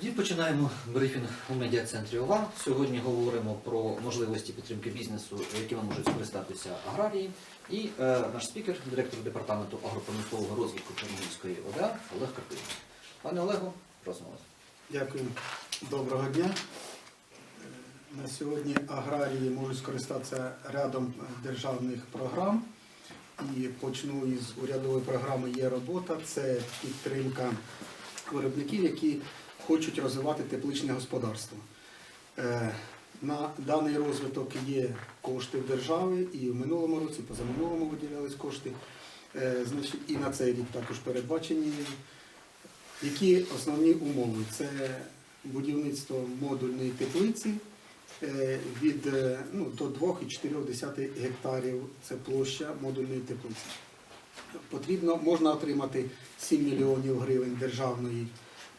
Тоді починаємо брифінг у медіа-центрі ОВА. Сьогодні говоримо про можливості підтримки бізнесу, якими можуть скористатися аграрії. І е, наш спікер, директор департаменту агропромислового розвитку Чернігівської ОДА Олег Карпин. Пане Олегу, просимо вас. Дякую. Доброго дня. На сьогодні аграрії можуть скористатися рядом державних програм. І почну із урядової програми Є робота. Це підтримка виробників, які хочуть розвивати тепличне господарство. Е, На даний розвиток є кошти в держави, і в минулому році, позаминулому виділялись кошти. Е, Значить, і на цей рік також передбачені які основні умови? Це будівництво модульної теплиці е, від ну, до 2,4 гектарів. Це площа модульної теплиці. Потрібно, можна отримати 7 мільйонів гривень державної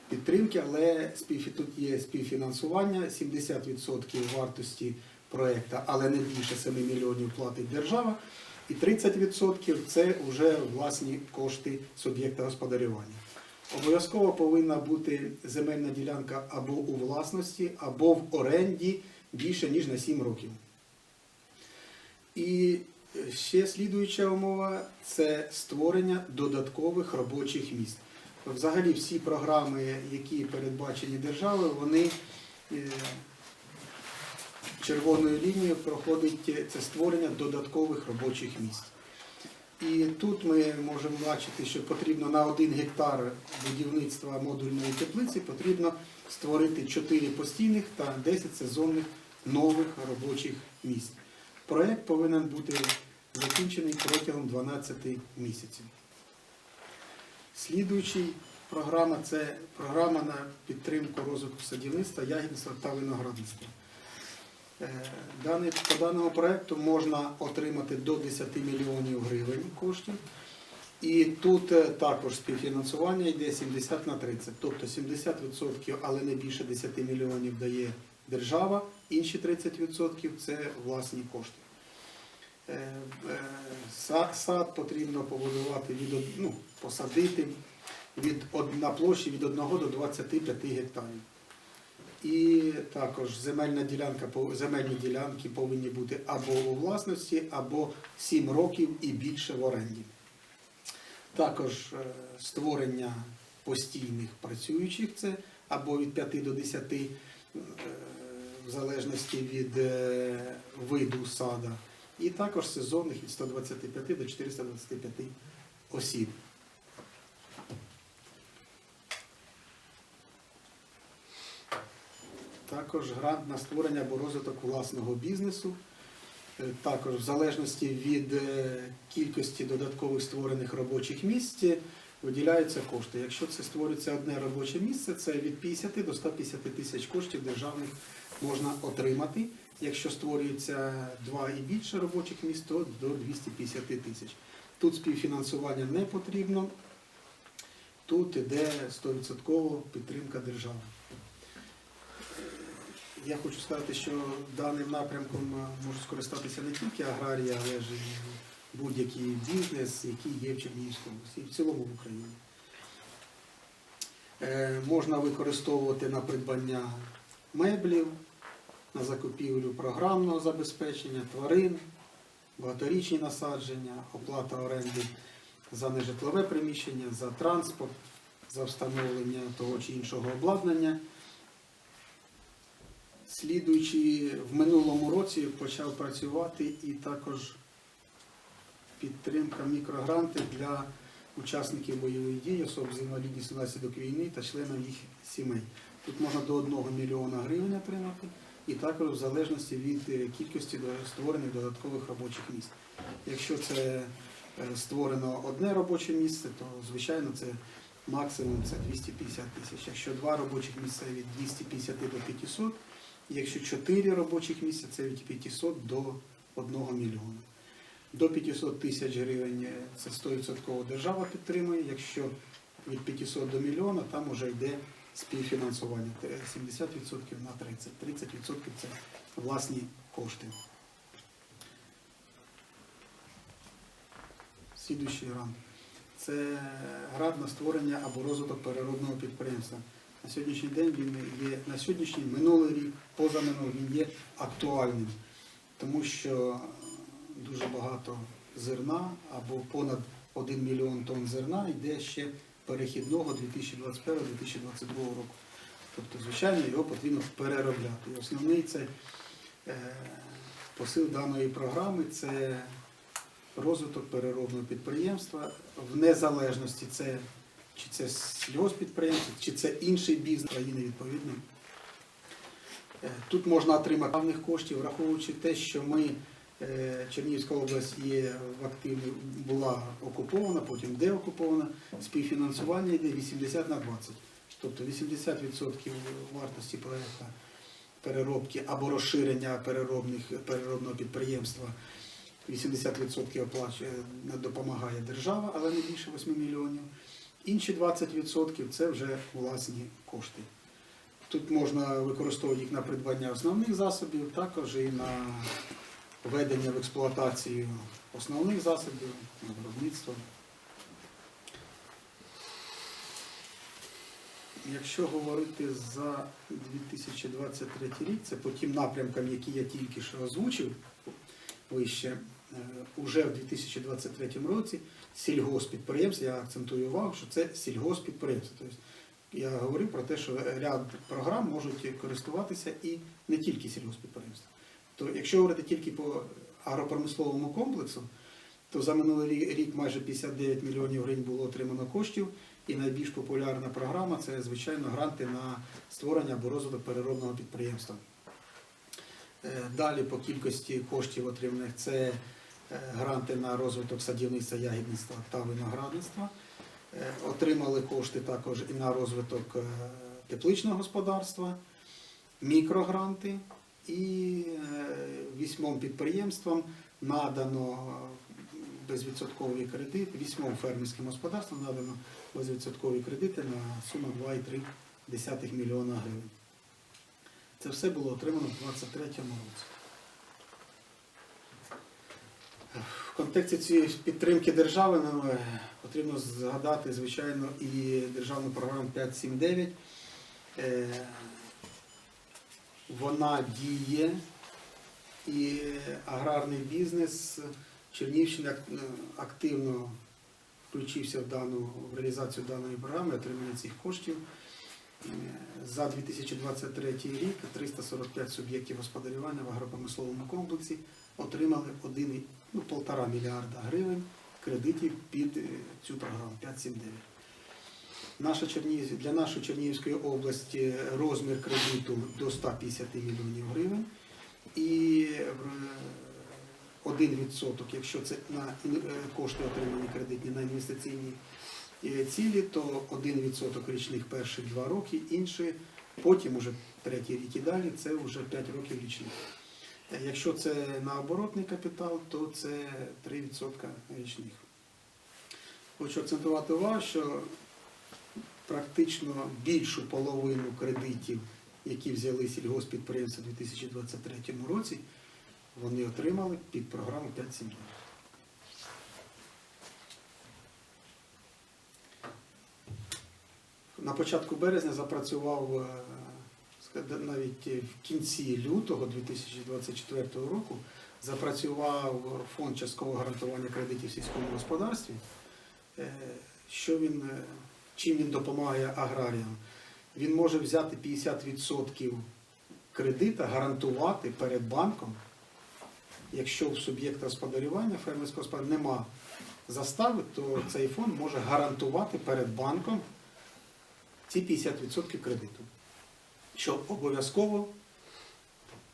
підтримки, але тут є співфінансування 70% вартості проєкту, але не більше 7 мільйонів платить держава. І 30% це вже власні кошти суб'єкта господарювання. Обов'язково повинна бути земельна ділянка або у власності, або в оренді більше ніж на 7 років. І ще слідуюча умова це створення додаткових робочих місць. Взагалі всі програми, які передбачені державою, вони е, червоною лінією проходить е, це створення додаткових робочих місць. І тут ми можемо бачити, що потрібно на один гектар будівництва модульної теплиці потрібно створити 4 постійних та 10 сезонних нових робочих місць. Проект повинен бути закінчений протягом 12 місяців. Слідуючий програма це програма на підтримку розвитку садівництва, ягідництва та виноградництва. Е, по даному проекту можна отримати до 10 мільйонів гривень коштів. І тут е, також співфінансування йде 70 на 30. Тобто 70%, але не більше 10 мільйонів дає держава, інші 30% це власні кошти. Е, е, са- Сад потрібно побудувати від ну, посадити від, на площі від 1 до 25 гектарів. І також земельна ділянка, земельні ділянки повинні бути або у власності, або 7 років і більше в оренді. Також е, створення постійних працюючих це або від 5 до 10, е, в залежності від виду сада, і також сезонних від 125 до 425 осіб. Також грант на створення або розвиток власного бізнесу. Е, Також в залежності від е, кількості додаткових створених робочих місць е, виділяються кошти. Якщо це створюється одне робоче місце, це від 50 до 150 тисяч коштів державних можна отримати. Якщо створюється два і більше робочих місць, то до 250 тисяч. Тут співфінансування не потрібно, тут іде 100% підтримка держави. Я хочу сказати, що даним напрямком можуть скористатися не тільки аграрії, але ж будь-який бізнес, який є в Чернігівській області, і в цілому в Україні. Е, Можна використовувати на придбання меблів, на закупівлю програмного забезпечення, тварин, багаторічні насадження, оплата оренди за нежитлове приміщення, за транспорт, за встановлення того чи іншого обладнання. Слідуючи в минулому році почав працювати і також підтримка мікрогранти для учасників бойових дій, особ з інвалідністю внаслідок війни та членів їх сімей. Тут можна до 1 мільйона гривень отримати, і також в залежності від е, кількості створених додаткових робочих місць. Якщо це е, створено одне робоче місце, то звичайно це максимум це 250 тисяч. Якщо два робочих місця від 250 до 500, Якщо 4 робочих місця, це від 500 до 1 мільйона. До 500 тисяч гривень е, це 100% держава підтримує. Якщо від 500 до мільйона, там вже йде співфінансування. 70% на 30. 30% це власні кошти. Слідуючий грант. Це грант на створення або розвиток переробного підприємства. На сьогоднішній день він є на сьогоднішній минулий рік, позаминулий він є актуальним, тому що дуже багато зерна або понад 1 мільйон тонн зерна йде ще перехідного 2021-2022 року. Тобто, звичайно, його потрібно переробляти. І основний це е, посил даної програми це розвиток переробного підприємства в незалежності це чи це сільгоспідприємство, чи це інший бізнес країни відповідно. Е, Тут можна отримати певних коштів, враховуючи те, що ми, Чернігівська область є в активі, була окупована, потім деокупована, співфінансування йде 80 на 20. Тобто 80% вартості проєкту переробки або розширення переробних, переробного підприємства 80% оплачує, допомагає держава, але не більше 8 мільйонів. Інші 20% це вже власні кошти. Тут можна використовувати їх на придбання основних засобів, також і на введення в експлуатацію основних засобів, на виробництво. Якщо говорити за 2023 рік, це по тим напрямкам, які я тільки що озвучив вище, е, уже в 2023 році сільгоспідприємство, я акцентую увагу, що це сільгоспідприємство. Тобто я говорив про те, що ряд програм можуть користуватися і не тільки сільгоспідприємства. То якщо говорити тільки по агропромисловому комплексу, то за минулий рік майже 59 мільйонів гривень було отримано коштів. І найбільш популярна програма це, звичайно, гранти на створення або розвиток переробного підприємства. Е, Далі по кількості коштів отриманих це е, гранти на розвиток садівництва, ягідництва та виноградництва. Е, Отримали кошти також і на розвиток тепличного господарства, мікрогранти і е, вісьмом підприємствам надано безвідсотковий кредит, вісьмом фермерським господарствам надано безвідсоткові кредити на суму 2,3 мільйона гривень. Це все було отримано в 2023 році. В контексті цієї підтримки держави нам е, потрібно згадати, звичайно, і державну програму 579. Вона діє, і аграрний бізнес Чернівщини е, активно включився в дану в реалізацію даної програми, отримання цих коштів. Е, За 2023 рік 345 суб'єктів господарювання в агропромисловому комплексі отримали 1, ну, 1,5 мільярда гривень кредитів під е, цю програму 579. Наша Чернігів, для нашої Чернігівської області розмір кредиту до 150 мільйонів гривень. І е, 1%, якщо це на е, кошти отримані кредитні на інвестиційні е, цілі, то 1% річних перші два роки, інші потім уже третій рік і далі це вже 5 років річних. Е, Якщо це на оборотний капітал, то це 3% річних. Хочу акцентувати увагу, що практично більшу половину кредитів, які взяли сільгоспідприємства у 2023 році, вони отримали під програму 5.7. На початку березня запрацював е, навіть в кінці лютого 2024 року запрацював фонд часткового гарантування кредитів в сільському господарстві. Е, Що він, е, чим він допомагає аграріям? Він може взяти 50% кредита, гарантувати перед банком якщо в суб'єкта господарювання фермерського господарства нема застави, то цей фонд може гарантувати перед банком ці 50% кредиту. Що обов'язково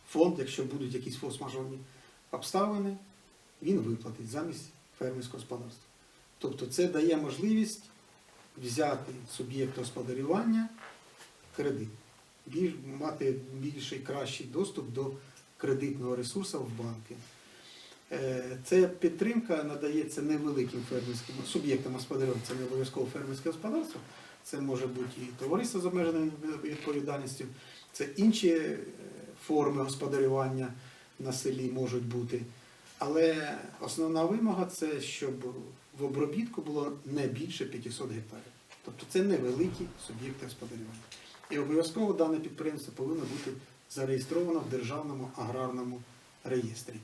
фонд, якщо будуть якісь форс-мажорні обставини, він виплатить замість фермерського господарства. Тобто це дає можливість взяти суб'єкт господарювання кредит, біль, мати більший кращий доступ до кредитного ресурсу в банки. Е, Ця підтримка надається невеликим фермерським суб'єктам господарювання, це не обов'язково фермерське господарство, це може бути і товариство з обмеженою відповідальністю, це інші е, форми господарювання на селі можуть бути. Але основна вимога це, щоб в обробітку було не більше 500 гектарів. Тобто це невеликі суб'єкти господарювання. І обов'язково дане підприємство повинно бути зареєстровано в Державному аграрному реєстрі.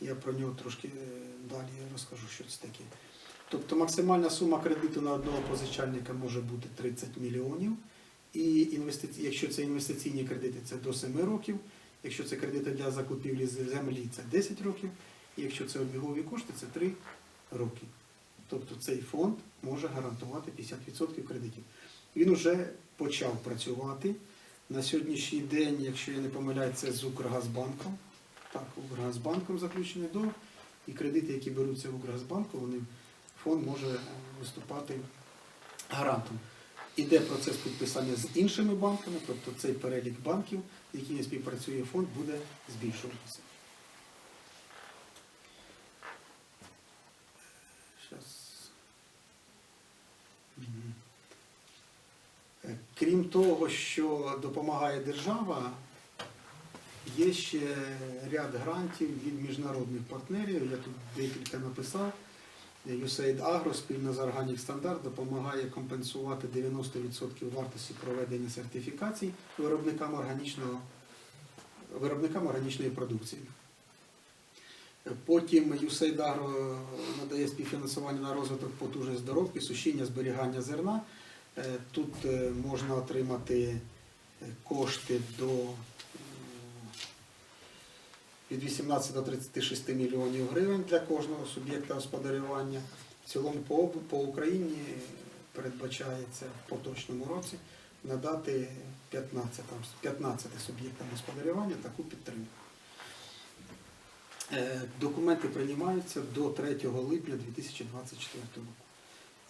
Я про нього трошки е, далі розкажу, що це таке. Тобто максимальна сума кредиту на одного позичальника може бути 30 мільйонів. І інвестиці... якщо це інвестиційні кредити, це до 7 років. Якщо це кредити для закупівлі землі, це 10 років. І якщо це обігові кошти, це 3 роки. Тобто цей фонд може гарантувати 50% кредитів. Він вже почав працювати. На сьогоднішній день, якщо я не помиляюсь, це з Укргазбанком. Так, Укргазбанком заключений договір. І кредити, які беруться в Укргазбанку, вони фонд може виступати гарантом. Іде процес підписання з іншими банками, тобто цей перелік банків, якими співпрацює фонд, буде збільшуватися. Е, Крім того, що допомагає держава, є ще ряд грантів від міжнародних партнерів. Я тут декілька написав. USAID Agro спільно з Organic Standard допомагає компенсувати 90% вартості проведення сертифікацій виробникам органічного виробникам органічної продукції. Потім USAID Agro надає співфінансування на розвиток потужних здоровки, сушіння, зберігання зерна. Е, Тут е, можна отримати е, кошти до від 18 до 36 мільйонів гривень для кожного суб'єкта господарювання. В цілому по, по Україні передбачається в поточному році надати 15, там, 15 суб'єктам господарювання таку підтримку. Е, Документи приймаються до 3 липня 2024 року.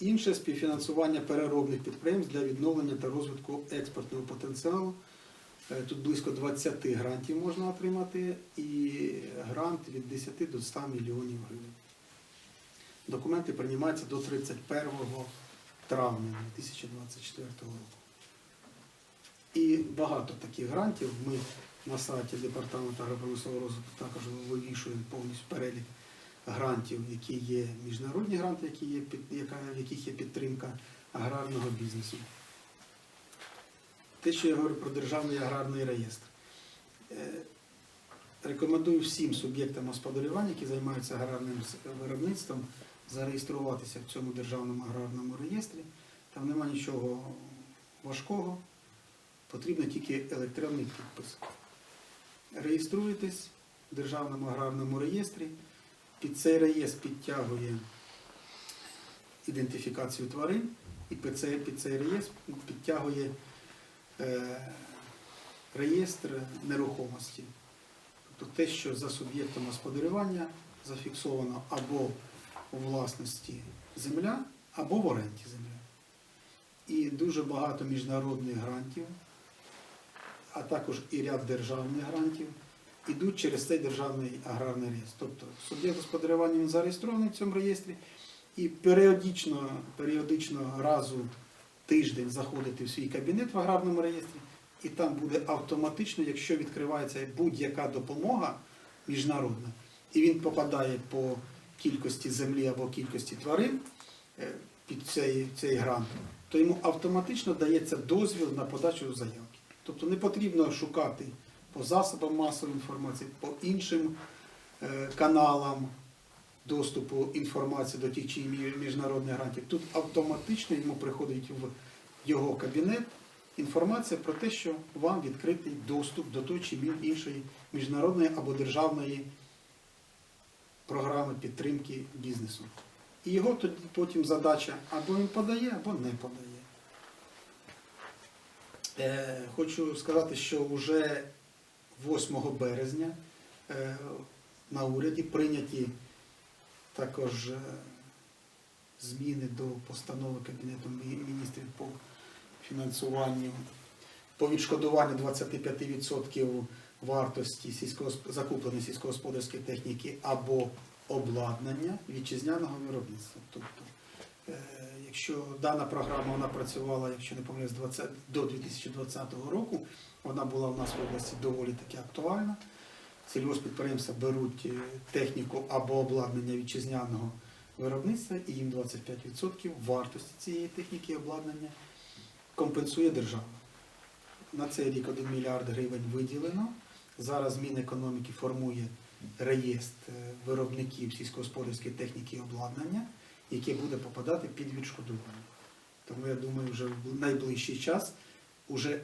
Інше співфінансування переробних підприємств для відновлення та розвитку експортного потенціалу. Е, Тут близько 20 грантів можна отримати і грант від 10 до 100 мільйонів гривень. Документи приймаються до 31 травня 2024 року. І багато таких грантів ми на сайті Департаменту агропромислового розвитку також вивішуємо повністю перелік грантів, які є міжнародні гранти, які є, яка, в яких є підтримка аграрного бізнесу. Те, що я говорю про державний аграрний реєстр. Е, Рекомендую всім суб'єктам господарювання, які займаються аграрним виробництвом, зареєструватися в цьому державному аграрному реєстрі. Там нема нічого важкого, потрібно тільки електронний підпис. Реєструєтесь в державному аграрному реєстрі. Під цей реєстр підтягує ідентифікацію тварин і під цей, під цей реєстр підтягує реєстр нерухомості. Тобто те, що за суб'єктом господарювання зафіксовано або у власності земля, або в оренді земля. І дуже багато міжнародних грантів, а також і ряд державних грантів ідуть через цей державний аграрний реєстр. Тобто суб'єкт господарювання він зареєстрований в цьому реєстрі і періодично, періодично разу тиждень заходити в свій кабінет в аграрному реєстрі, і там буде автоматично, якщо відкривається будь-яка допомога міжнародна, і він попадає по кількості землі або кількості тварин е, під цей, цей грант, то йому автоматично дається дозвіл на подачу заявки. Тобто не потрібно шукати по засобам масової інформації, по іншим е, каналам доступу інформації до тих чи міжнародних грантів. Тут автоматично йому приходить в його кабінет інформація про те, що вам відкритий доступ до той чи іншої міжнародної або державної програми підтримки бізнесу. І його потім задача або він подає, або не подає. Е, хочу сказати, що вже 8 березня е, на уряді прийняті також е, зміни до постанови Кабінету міністрів по фінансуванню, по відшкодуванню 25% вартості сільськогосп- закупленої сільськогосподарської техніки або обладнання вітчизняного виробництва. Тобто, е, якщо дана програма вона працювала, якщо не помиляюсь, 20 до 2020 року, вона була в нас в області доволі таки актуальна. Сільгоспідприємства беруть е, техніку або обладнання вітчизняного виробництва, і їм 25% вартості цієї техніки і обладнання компенсує держава. на цей рік 1 мільярд гривень виділено. Зараз Мінекономіки формує реєстр е, виробників сільськогосподарської техніки і обладнання, яке буде попадати під відшкодування. Тому я думаю, вже в найближчий час уже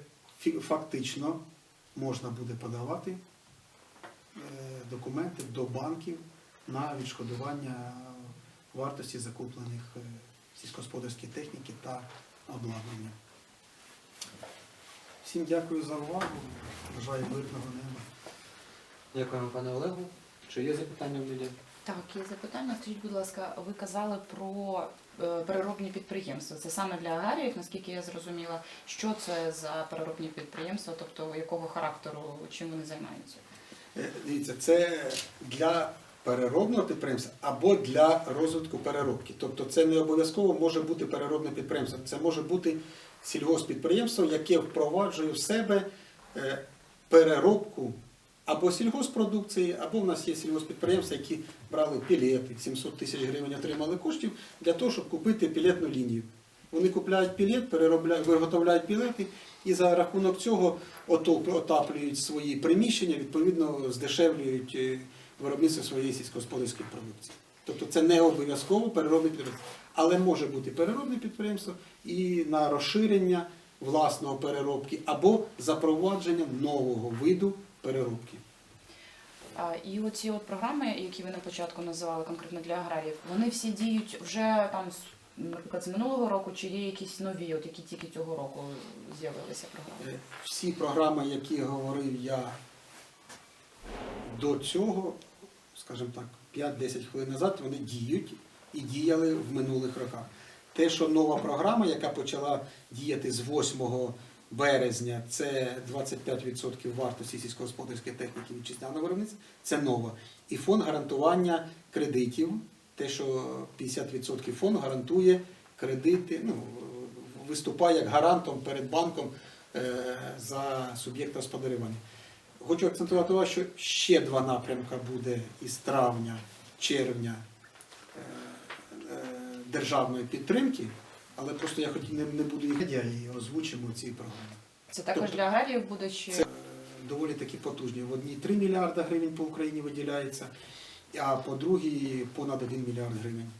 фактично можна буде подавати документи до банків на відшкодування вартості закуплених е, сільськогосподарської техніки та обладнання. Всім дякую за увагу. Бажаю мирного неба. Дякуємо, пане Олегу. Чи є запитання в людей? Так, є запитання. Скажіть, будь ласка, ви казали про е, переробні підприємства. Це саме для аграріїв, наскільки я зрозуміла. Що це за переробні підприємства, тобто якого характеру, чим вони займаються? Е, Дивіться, це для переробного підприємства або для розвитку переробки. Тобто це не обов'язково може бути переробне підприємство. Це може бути сільгоспідприємство, яке впроваджує в себе е, переробку або сільгоспродукції, або в нас є сільгоспідприємства, які брали пілети, 700 тисяч гривень отримали коштів для того, щоб купити пілетну лінію. Вони купляють пілет, переробляють, виготовляють пілети і за рахунок цього отаплюють свої приміщення, відповідно здешевлюють е, виробництво своєї сільськогосподарської продукції. Тобто це не обов'язково переробне підприємство, але може бути переробне підприємство і на розширення власного переробки або запровадження нового виду переробки. І оці от програми, які ви на початку називали конкретно для аграріїв, вони всі діють вже там, наприклад, з минулого року, чи є якісь нові, от які тільки цього року з'явилися програми? Е, Всі програми, які говорив я до цього, скажімо так, 5-10 хвилин назад, вони діють і діяли в минулих роках. Те, що нова програма, яка почала діяти з 8 березня, це 25% вартості сільськогосподарської техніки вітчизняного виробництва, це нова. І фонд гарантування кредитів, те, що 50% фонд гарантує кредити, ну, виступає як гарантом перед банком е, за суб'єкта господарювання. Хочу акцентувати увагу, що ще два напрямки буде із травня, червня е, е, державної підтримки, але просто я хоч не, не буду їх я і озвучимо ці програми. Це також тобто- для аграріїв буде чи Це доволі таки потужні. В одній 3 мільярда гривень по Україні виділяється, а по другій понад 1 мільярд гривень.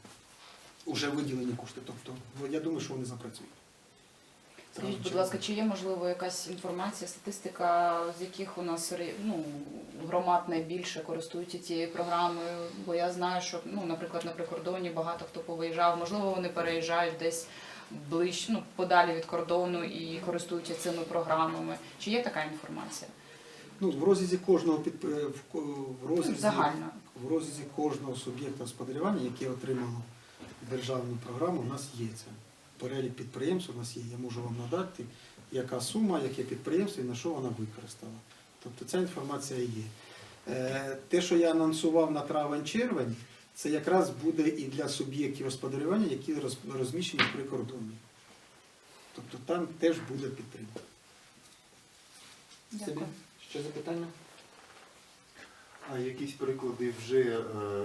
Уже виділені кошти. Тобто, ну, я думаю, що вони запрацюють. Скажіть, будь ласка, чи є можливо якась інформація, статистика, з яких у нас ну, громад найбільше користуються цією програмою? Бо я знаю, що ну, наприклад, на прикордоні багато хто повиїжджав, можливо, вони переїжджають десь ближче, ну, подалі від кордону і користуються цими програмами. Чи є така інформація? Ну, в розрізі кожного підп... е, в розрізі, Загально. В розрізі кожного суб'єкта господарювання, яке отримало державну програму, у нас є це. Перелік підприємств у нас є. Я можу вам надати, яка сума, яке підприємство і на що вона використала. Тобто ця інформація є. Е, Те, що я анонсував на травень-червень, це якраз буде і для суб'єктів господарювання, які роз- розміщені в прикордонні. Тобто там теж буде підтримка. Дякую. Ще запитання? А якісь приклади вже е,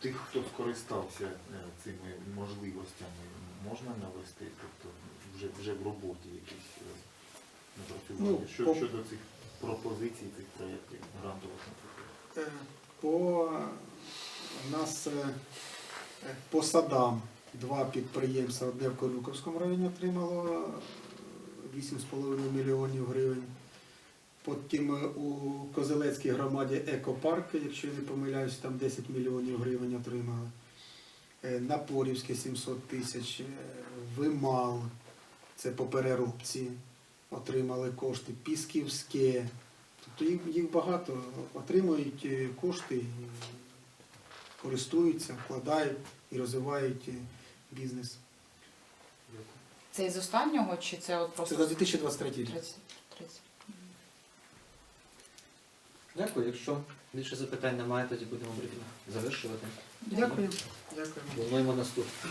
тих, хто скористався е, цими можливостями, можна навести? Тобто вже, вже в роботі якісь е, напрацювання? Ну, Що, по- щодо цих пропозицій, цих проєктів грантових, наприклад? Е, По нас е, по садам два підприємства, одне в Корюковському районі отримало е, 8,5 мільйонів гривень. Потім е, у Козелецькій громаді екопарк, якщо я не помиляюсь, там 10 мільйонів гривень отримали. Е, Напорівське 700 тисяч, е, Вимал, це по переробці, отримали кошти, Пісківське. Тобто їх, їх багато отримують кошти, користуються, вкладають і розвивають бізнес. Це із останнього, чи це от Це за 2023 рік. 30? 30? Дякую. Якщо більше запитань немає, тоді будемо брифінг завершувати. Дякую. Дякую. Плануємо наступне.